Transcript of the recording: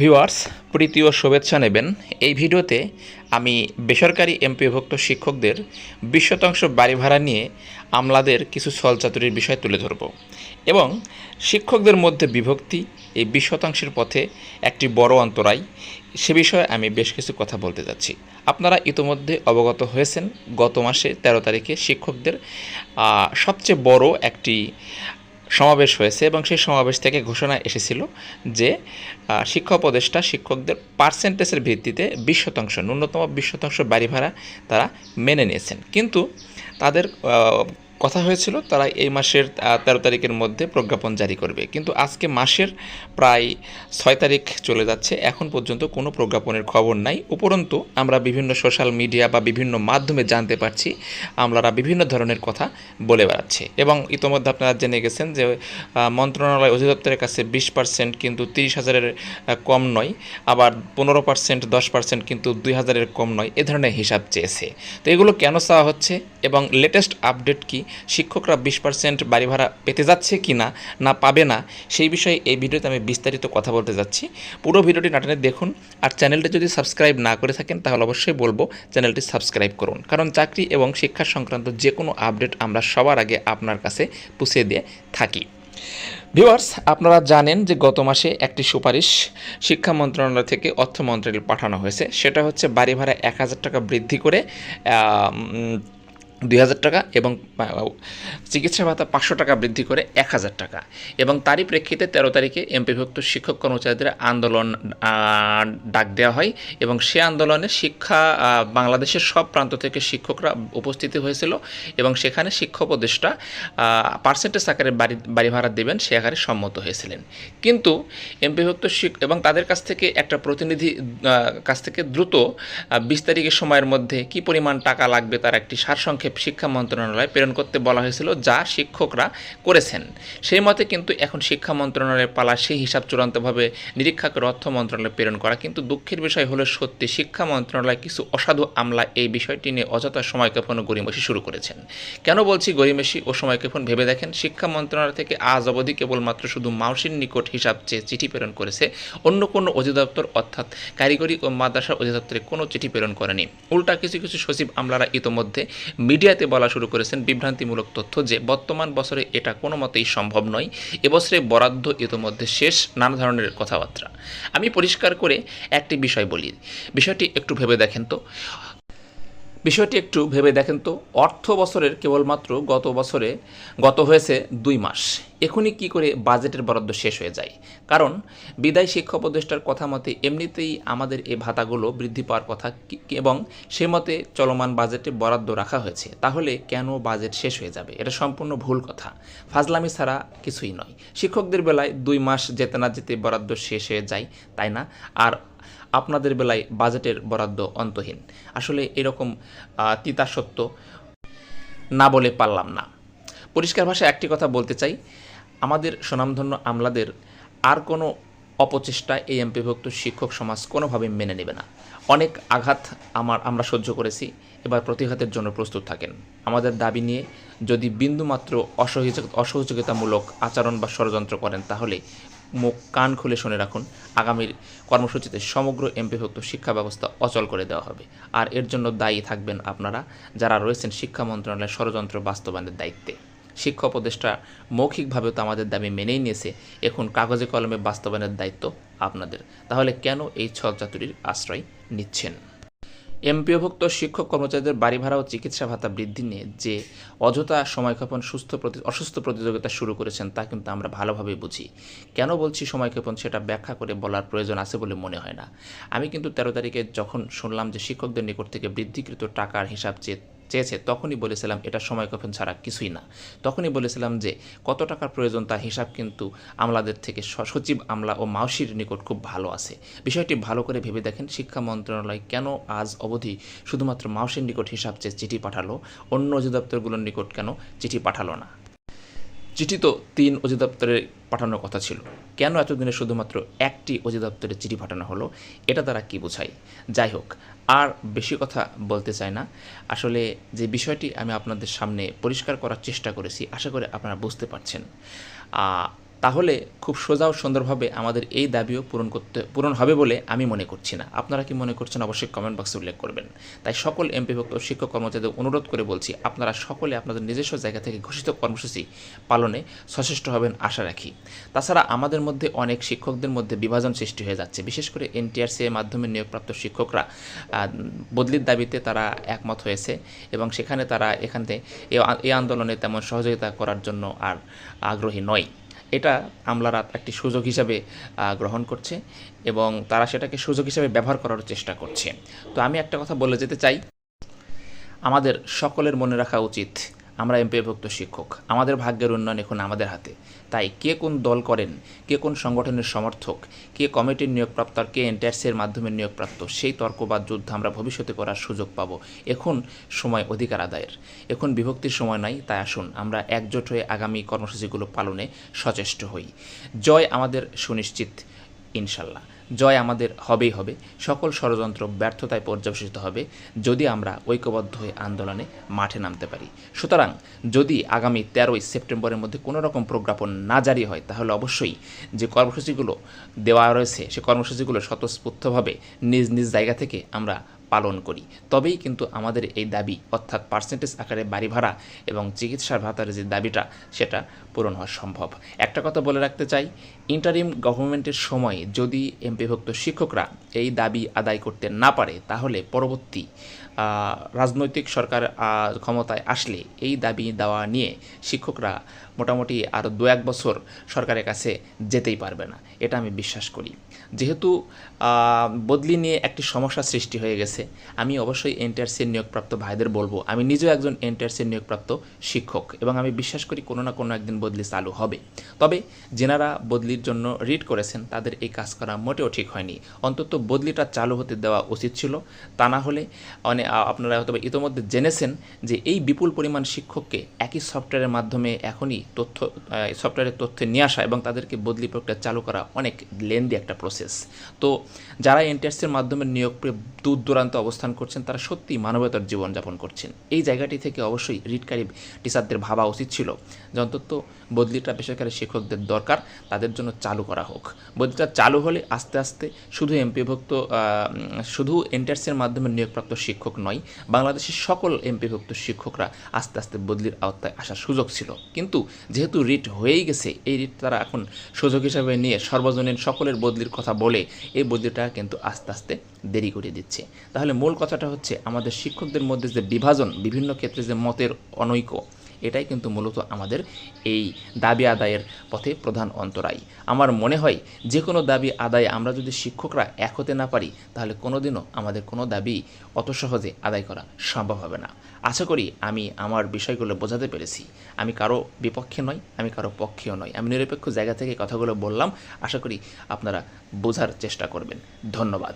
Viewers, প্রীতি ও শুভেচ্ছা নেবেন। এই ভিডিওতে আমি বেসরকারি এমপিভুক্ত শিক্ষকদের বিশ শতাংশ বাড়ি ভাড়া নিয়ে আমলাদের কিছু ছলচাতুরির বিষয় তুলে ধরব এবং শিক্ষকদের মধ্যে বিভক্তি এই বিশ শতাংশের পথে একটি বড় অন্তরায় সে বিষয়ে আমি বেশ কিছু কথা বলতে যাচ্ছি। আপনারা ইতোমধ্যে অবগত হয়েছেন, গত মাসে তেরো তারিখে শিক্ষকদের সবচেয়ে বড় একটি সমাবেশ হয়েছে এবং সেই সমাবেশ থেকে ঘোষণা এসেছিল যে শিক্ষা উপদেষ্টা শিক্ষকদের পার্সেন্টেজের ভিত্তিতে বিশ শতাংশ, ন্যূনতম বিশ শতাংশ বাড়ি ভাড়া তারা মেনে নিয়েছেন। কিন্তু তাদের কথা হয়েছিল, তারা এই মাসের তেরো তারিখের মধ্যে প্রজ্ঞাপন জারি করবে। কিন্তু আজকে মাসের প্রায় ছয় তারিখ চলে যাচ্ছে। এখন পর্যন্ত কোনো প্রজ্ঞাপনের খবর নাই। উপরন্তু, আমরা বিভিন্ন সোশ্যাল মিডিয়া বা বিভিন্ন মাধ্যমে জানতে পারছি, আমলারা বিভিন্ন ধরনের কথা বলে বেড়াচ্ছে। এবং ইতোমধ্যে আপনারা জেনে গেছেন যে মন্ত্রণালয় অধিদপ্তরের কাছে বিশ পার্সেন্ট কিন্তু তিরিশ হাজারের কম নয়, আবার পনেরো পার্সেন্ট, দশ পার্সেন্ট কিন্তু দুই হাজারের কম নয়। এ ধরনের হিসাব চেয়েছে। তো এগুলো কেন চাওয়া হচ্ছে? এবং লেটেস্ট আপডেট কি? শিক্ষকরা বিশ পার্সেন্ট বাড়ি ভাড়া পেতে যাচ্ছে কি না না পাবে না, সেই বিষয়ে এই ভিডিওতে আমি বিস্তারিত কথা বলতে যাচ্ছি। পুরো ভিডিওটি নাটনে দেখুন, আর চ্যানেলটি যদি সাবস্ক্রাইব না করে থাকেন, তাহলে অবশ্যই বলব চ্যানেলটি সাবস্ক্রাইব করুন। কারণ চাকরি এবং শিক্ষা সংক্রান্ত যে কোনো আপডেট আমরা সবার আগে আপনার কাছে পুষিয়ে দিয়ে থাকি। ভিউয়ার্স, আপনারা জানেন যে গত মাসে একটি সুপারিশ শিক্ষা মন্ত্রণালয় থেকে অর্থ মন্ত্রণালয়ে পাঠানো হয়েছে। সেটা হচ্ছে বাড়ি ভাড়া এক হাজার টাকা বৃদ্ধি করে দুই হাজার টাকা এবং চিকিৎসা ভাতা পাঁচশো টাকা বৃদ্ধি করে এক হাজার টাকা। এবং তারই প্রেক্ষিতে তেরো তারিখে এমপিভুক্ত শিক্ষক কর্মচারীদের আন্দোলন ডাক দেওয়া হয় এবং সে আন্দোলনে শিক্ষা বাংলাদেশের সব প্রান্ত থেকে শিক্ষকরা উপস্থিত হয়েছিল এবং সেখানে শিক্ষা উপদেষ্টা পার্সেন্টেজ আকারে বাড়ি বাড়ি ভাড়া দেবেন সে আকারে সম্মত হয়েছিলেন। কিন্তু এমপিভুক্ত শিক, এবং তাদের কাছ থেকে একটা প্রতিনিধি কাছ থেকে দ্রুত বিশ তারিখের সময়ের মধ্যে কি পরিমাণ টাকা লাগবে তার একটি সারসংক্ষেপ শিক্ষা মন্ত্রণালয় প্রেরণ করতে বলা হয়েছিল, যা শিক্ষকরা করেছেন। সেই মতে কিন্তু এখন শিক্ষা মন্ত্রণালয়ের পালা সেই হিসাব চূড়ান্তভাবে নিরীক্ষা করে অর্থ মন্ত্রণালয়ে প্রেরণ করা। কিন্তু দুঃখের বিষয় হলো, সত্যি শিক্ষা মন্ত্রণালয় কিছু অসাধু আমলা এই বিষয়টি নিয়ে অযথা সময়ক্ষেপণ ও গরিমসি শুরু করেছেন। কেন বলছি গরিমেশি ও সময়ক্ষেপণ ভেবে দেখেন? শিক্ষা মন্ত্রণালয় থেকে আজ অবধি কেবলমাত্র শুধু মাউসির নিকট হিসাব চেয়ে চিঠি প্রেরণ করেছে, অন্য কোনো অধিদপ্তর অর্থাৎ কারিগরি ও মাদ্রাসা অধিদপ্তরে কোনো চিঠি প্রেরণ করেনি। উল্টা কিছু কিছু সচিব আমলারা ইতোমধ্যে মিডিয়াতে বলা শুরু করেছেন বিভ্রান্তিমূলক তথ্য যে বর্তমান বছরে এটা কোনো মতেই সম্ভব নয়। এবছরে বরাদ্দ ইতোমধ্যে শেষ, নানা ধরনের কথাবার্তা। আমি পরিষ্কার করে একটি বিষয় বলি। বিষয়টি একটু ভেবে দেখেন তো। বিষয়টি একটু ভেবে দেখেন তো, অর্থ বছরের কেবলমাত্র গত বছরে গত হয়েছে দুই মাস। এখনই কি করে বাজেটের বরাদ্দ শেষ হয়ে যায়? কারণ বিদায় শিক্ষা উপদেষ্টার কথা মতে এমনিতেই আমাদের এই ভাতাগুলো বৃদ্ধি পাওয়ার কথা এবং সে মতে চলমান বাজেটে বরাদ্দ রাখা হয়েছে। তাহলে কেন বাজেট শেষ হয়ে যাবে? এটা সম্পূর্ণ ভুল কথা। ফাজলামি ছাড়া কিছুই নয়। শিক্ষকদের বেলায় দুই মাস যেতে না যেতে বরাদ্দ শেষ হয়ে যায়, তাই না? আর আপনাদের বেলায় বাজেটের বরাদ্দ অন্তহীন। আসলে এরকম তিতা সত্য না বলে পারলাম না। পরিষ্কার ভাষায় একটি কথা বলতে চাই। আমাদের সুনামধন্য আমলাদের আর কোনো অপচেষ্টা এই এমপিভুক্ত শিক্ষক সমাজ কোনোভাবে মেনে নেবে না। অনেক আঘাত আমার, আমরা সহ্য করেছি, এবার প্রতিঘাতের জন্য প্রস্তুত থাকেন। আমাদের দাবি নিয়ে যদি বিন্দুমাত্র অসহযোগ, অসহযোগিতামূলক আচরণ বা ষড়যন্ত্র করেন, তাহলে মুখ কান খুলে শুনে রাখুন। আগামীর কর্মসূচিতে সমগ্র এমপিভুক্ত শিক্ষা ব্যবস্থা অচল করে দেওয়া হবে। আর এর জন্য দায়ী থাকবেন আপনারা যারা রয়েছেন শিক্ষা মন্ত্রণালয়ের ষড়যন্ত্র বাস্তবায়নের দায়িত্বে। শিক্ষা উপদেষ্টা মৌখিকভাবে তো আমাদের দাবি মেনেই নিয়েছে, এখন কাগজে কলমে বাস্তবায়নের দায়িত্ব আপনাদের। তাহলে কেন এই ছলচাতুরির আশ্রয় নিচ্ছেন? এমপিওভুক্ত শিক্ষক কর্মচারীদের বাড়ি ভাড়া ও চিকিৎসা ভাতা বৃদ্ধি নিয়ে যে অযথা সময়ক্ষেপণ সুস্থ প্রতি অসুস্থ প্রতিযোগিতা শুরু করেছেন তা কিন্তু আমরা ভালোভাবে বুঝি। কেন বলছি সময়ক্ষেপণ সেটা ব্যাখ্যা করে বলার প্রয়োজন আছে বলে মনে হয় না। আমি কিন্তু তেরো তারিখে যখন শুনলাম যে শিক্ষকদের নিকট থেকে বৃদ্ধিকৃত টাকার হিসাব চেয়ে চেয়েছে, তখনই বলেছিলাম, এটা সময় কফেন ছাড়া কিছুই না। তখনই বলেছিলাম যে, কত টাকার প্রয়োজন তার হিসাব কিন্তু আমলাদের থেকে সচিব আমলা ও মাউসির নিকট খুব ভালো আছে। বিষয়টি ভালো করে ভেবে দেখেন, শিক্ষা মন্ত্রণালয় কেন আজ অবধি শুধুমাত্র মাউসির নিকট হিসাব চেয়ে চিঠি পাঠালো, অন্য অধিদপ্তরগুলোর নিকট কেন চিঠি পাঠালো না? চিঠি তো তিন অধিদপ্তরে পাঠানোর কথা ছিল। কেন এতদিনে শুধুমাত্র একটি অধিদপ্তরে চিঠি পাঠানো হলো? এটা তারা কি বোঝায়? যাই হোক, আর বেশি কথা বলতে চাই না। আসলে যে বিষয়টি আমি আপনাদের সামনে পরিষ্কার করার চেষ্টা করেছি, আশা করি আপনারা বুঝতে পারছেন। তাহলে খুব সোজা ও সুন্দরভাবে আমাদের এই দাবিও পূরণ করতে, পূরণ হবে বলে আমি মনে করছি না। আপনারা কি মনে করছেন অবশ্যই কমেন্ট বক্সে উল্লেখ করবেন। তাই সকল এমপিভুক্ত শিক্ষক কর্মচারীদের অনুরোধ করে বলছি, আপনারা সকলে আপনাদের নিজস্ব জায়গা থেকে ঘোষিত কর্মসূচি পালনে সচেষ্ট হবেন আশা রাখি। তাছাড়া আমাদের মধ্যে অনেক শিক্ষকদের মধ্যে বিভাজন সৃষ্টি হয়ে যাচ্ছে। বিশেষ করে এনটিআরসি এর মাধ্যমে নিয়োগপ্রাপ্ত শিক্ষকরা বদলির দাবিতে তারা একমত হয়েছে এবং সেখানে তারা এখান থেকে এই আন্দোলনে তেমন সহযোগিতা করার জন্য আর আগ্রহী নয়। এটা আমলারা একটি সুযোগ হিসাবে গ্রহণ করছে এবং তারা সেটাকে সুযোগ হিসাবে ব্যবহার করার চেষ্টা করছে। তো আমি একটা কথা বলে যেতে চাই। আমাদের সকলের মনে রাখা উচিত আমরা এমপিভুক্ত শিক্ষক। আমাদের ভাগ্যের উন্নয়ন এখন আমাদের হাতে। তাই কে কোন দল করেন, কে কোন সংগঠনের সমর্থক, কে কমিটির নিয়োগপ্রাপ্ত আর কে এনটিআরসির মাধ্যমে নিয়োগপ্রাপ্ত, সেই তর্ক বা যুদ্ধ আমরা ভবিষ্যতে করার সুযোগ পাব। এখন সময় অধিকার আদায়ের। এখন বিভক্তির সময় নাই, তাই আসুন আমরা একজোট হয়ে আগামী কর্মসূচিগুলো পালনে সচেষ্ট হই। জয় আমাদের সুনিশ্চিত, ইনশাল্লাহ। জয় আমাদের হবেই হবে। সকল ষড়যন্ত্র ব্যর্থতায় পর্যবেসিত হবে যদি আমরা ঐক্যবদ্ধ হয়ে আন্দোলনে মাঠে নামতে পারি। সুতরাং যদি আগামী তেরোই সেপ্টেম্বরের মধ্যে কোনো রকম প্রজ্ঞাপন না জারি হয়, তাহলে অবশ্যই যে কর্মসূচিগুলো দেওয়া রয়েছে, সে কর্মসূচিগুলো স্বতঃস্ফূর্তভাবে নিজ নিজ জায়গা থেকে আমরা পালন করি। তবেই কিন্তু আমাদের এই দাবি, অর্থাৎ পার্সেন্টেজ আকারে বাড়ি ভাড়া এবং চিকিৎসার ভাতার যে দাবিটা, সেটা পূরণ হওয়া সম্ভব। একটা কথা বলে রাখতে চাই ইন্টারিম গভর্নমেন্টের সময় যদি এমপিভুক্ত শিক্ষকরা এই দাবি আদায় করতে না পারে, তাহলে পরবর্তী রাজনৈতিক সরকার ক্ষমতায় আসলে এই দাবি দেওয়া নিয়ে শিক্ষকরা মোটামুটি আরও দু এক বছর সরকারের কাছে যেতেই পারবে না। এটা আমি বিশ্বাস করি। যেহেতু বদলি নিয়ে একটি সমস্যা সৃষ্টি হয়ে গেছে, আমি অবশ্যই এনটিআরসির নিয়োগপ্রাপ্ত ভাইদের বলব। আমি নিজেও একজন এনটিআরসির নিয়োগপ্রাপ্ত শিক্ষক এবং আমি বিশ্বাস করি কোনো না কোনো একদিন বদলি চালু হবে। তবে যেনারা বদলির জন্য রিড করেছেন, তাদের এই কাজ করা মোটেও ঠিক হয়নি। অন্তত বদলিটা চালু হতে দেওয়া উচিত ছিল। তা না হলে অনেক আপনারা হয়তো ইতোমধ্যে জেনেছেন যে এই বিপুল পরিমাণ শিক্ষককে একই সফটওয়্যারের মাধ্যমে এখনই তথ্য সফটওয়্যারের তথ্য নিয়ে আসা এবং তাদেরকে বদলি প্রক্রিয়া চালু করা অনেক লেন্দি একটা প্রসেস। তো যারা এনটিআরসির মাধ্যমে নিয়োগ পেয়ে দূর দূরান্ত অবস্থান করছেন, তারা সত্যি মানবতার জীবনযাপন করছেন। এই জায়গাটি থেকে অবশ্যই রিটকারী টিচারদের ভাবা উচিত ছিল যে অন্তত বদলিটা বেসরকারি শিক্ষকদের দরকার, তাদের জন্য চালু করা হোক। বদলিটা চালু হলে আস্তে আস্তে শুধু এমপিভুক্ত শুধু এনটিআরসির মাধ্যমে নিয়োগপ্রাপ্ত শিক্ষক নয়, বাংলাদেশের সকল এমপিভুক্ত শিক্ষকরা আস্তে আস্তে বদলির আওতায় আসার সুযোগ ছিল। কিন্তু যেহেতু রিট হয়েই গেছে, এই রিট তারা এখন সুযোগ হিসাবে নিয়ে সর্বজনীন সকলের বদলির কথা বলে এই বদলিটা কিন্তু আস্তে আস্তে দেরি করে দিচ্ছে। তাহলে মূল কথাটা হচ্ছে আমাদের শিক্ষকদের মধ্যে যে বিভাজন, বিভিন্ন ক্ষেত্রে যে মতের অনৈক্য এটাই কিন্তু মূলত আমাদের এই দাবি আদায়ের পথে প্রধান অন্তরায়। আমার মনে হয় যে কোনো দাবি আদায়ে আমরা যদি শিক্ষকরা এক হতে না পারি, তাহলে কোনোদিনও আমাদের কোনো দাবি অত সহজে আদায় করা সম্ভব হবে না। আশা করি আমি আমার বিষয়গুলো বোঝাতে পেরেছি। আমি কারও বিপক্ষে নই, আমি কারও পক্ষেও নই। আমি নিরপেক্ষ জায়গা থেকে কথাগুলো বললাম। আশা করি আপনারা বোঝার চেষ্টা করবেন। ধন্যবাদ।